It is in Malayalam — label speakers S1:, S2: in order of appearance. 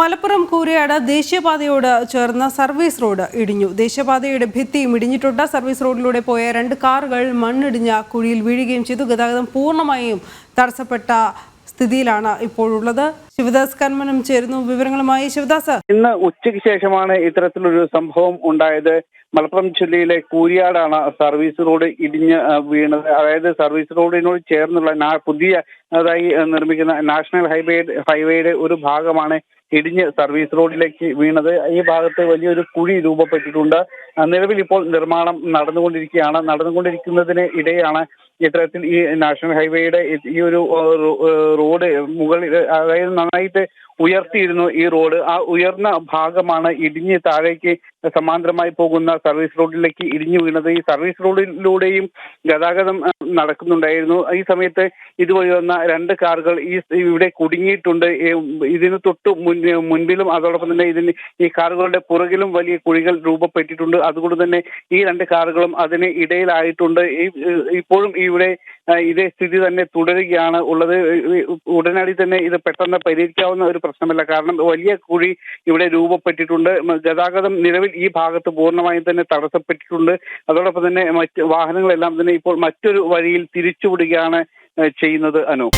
S1: മലപ്പുറം കൂരിയാട് ദേശീയപാതയോട് ചേർന്ന സർവീസ് റോഡ് ഇടിഞ്ഞു. ദേശീയപാതയുടെ ഭിത്തിയും ഇടിഞ്ഞിട്ടുണ്ട്. സർവീസ് റോഡിലൂടെ പോയ രണ്ട് കാറുകൾ മണ്ണിടിഞ്ഞ കുഴിയിൽ വീഴുകയും ചെയ്തു. ഗതാഗതം പൂർണമായും തടസ്സപ്പെട്ട സ്ഥിതിയിലാണ് ഇപ്പോഴുള്ളത്. ശിവദാസ് കന്മനം ചേരുന്നു വിവരങ്ങളുമായി. ശിവദാസ്.
S2: ഇന്ന് ഉച്ചയ്ക്ക് ശേഷമാണ് ഇത്തരത്തിലൊരു സംഭവം ഉണ്ടായത്. മലപ്പുറം ജില്ലയിലെ കൂരിയാടാണ് സർവീസ് റോഡ് ഇടിഞ്ഞ് വീണത്. അതായത് സർവീസ് റോഡിനോട് ചേർന്നുള്ള പുതിയ അതായി നിർമ്മിക്കുന്ന നാഷണൽ ഹൈവേ ഹൈവേയുടെ ഒരു ഭാഗമാണ് ഇടിഞ്ഞ് സർവീസ് റോഡിലേക്ക് വീണത്. ഈ ഭാഗത്ത് വലിയൊരു കുഴി രൂപപ്പെട്ടിട്ടുണ്ട്. നിലവിൽ ഇപ്പോൾ നിർമ്മാണം നടന്നുകൊണ്ടിരിക്കുകയാണ്. നടന്നുകൊണ്ടിരിക്കുന്നതിന് ഇടെയാണ് ഇത്തരത്തിൽ ഈ നാഷണൽ ഹൈവേയുടെ ഈ- ഒരു റോഡ് മുകളിൽ അതായത് നന്നായിട്ട് ഉയർത്തിയിരുന്നു ഈ റോഡ്. ആ ഉയർന്ന ഭാഗമാണ് ഇടിഞ്ഞ് താഴേക്ക് സമാന്തരമായി പോകുന്ന സർവീസ് റോഡിലേക്ക് ഇടിഞ്ഞു വീണത്. ഈ സർവീസ് റോഡിലൂടെയും ഗതാഗതം നടക്കുന്നുണ്ടായിരുന്നു. ഈ സമയത്ത് ഇതുവഴി വന്ന രണ്ട് കാറുകൾ ഈ ഇവിടെ കുടുങ്ങിയിട്ടുണ്ട്. ഇതിന് തൊട്ട് മുൻപിലും അതോടൊപ്പം തന്നെ ഇതിന് ഈ കാറുകളുടെ പുറകിലും വലിയ കുഴികൾ രൂപപ്പെട്ടിട്ടുണ്ട്. അതുകൊണ്ട് തന്നെ ഈ രണ്ട് കാറുകളും അതിന് ഇടയിലായിട്ടുണ്ട്. ഇപ്പോഴും ഇവിടെ ഇതേ സ്ഥിതി തന്നെ തുടരുകയാണ് ഉള്ളത്. ഉടനടി തന്നെ ഇത് പെട്ടെന്ന് പരിഹരിക്കാവുന്ന ഒരു പ്രശ്നമല്ല. കാരണം വലിയ കുഴി ഇവിടെ രൂപപ്പെട്ടിട്ടുണ്ട്. ഗതാഗതം നിലവിൽ ഈ ഭാഗത്ത് പൂർണമായും തന്നെ തടസ്സപ്പെട്ടിട്ടുണ്ട്. അതോടൊപ്പം തന്നെ മറ്റ് വാഹനങ്ങളെല്ലാം തന്നെ ഇപ്പോൾ മറ്റൊരു വഴിയിൽ തിരിച്ചുവിടുകയാണ് ചെയ്യുന്നത് അനു.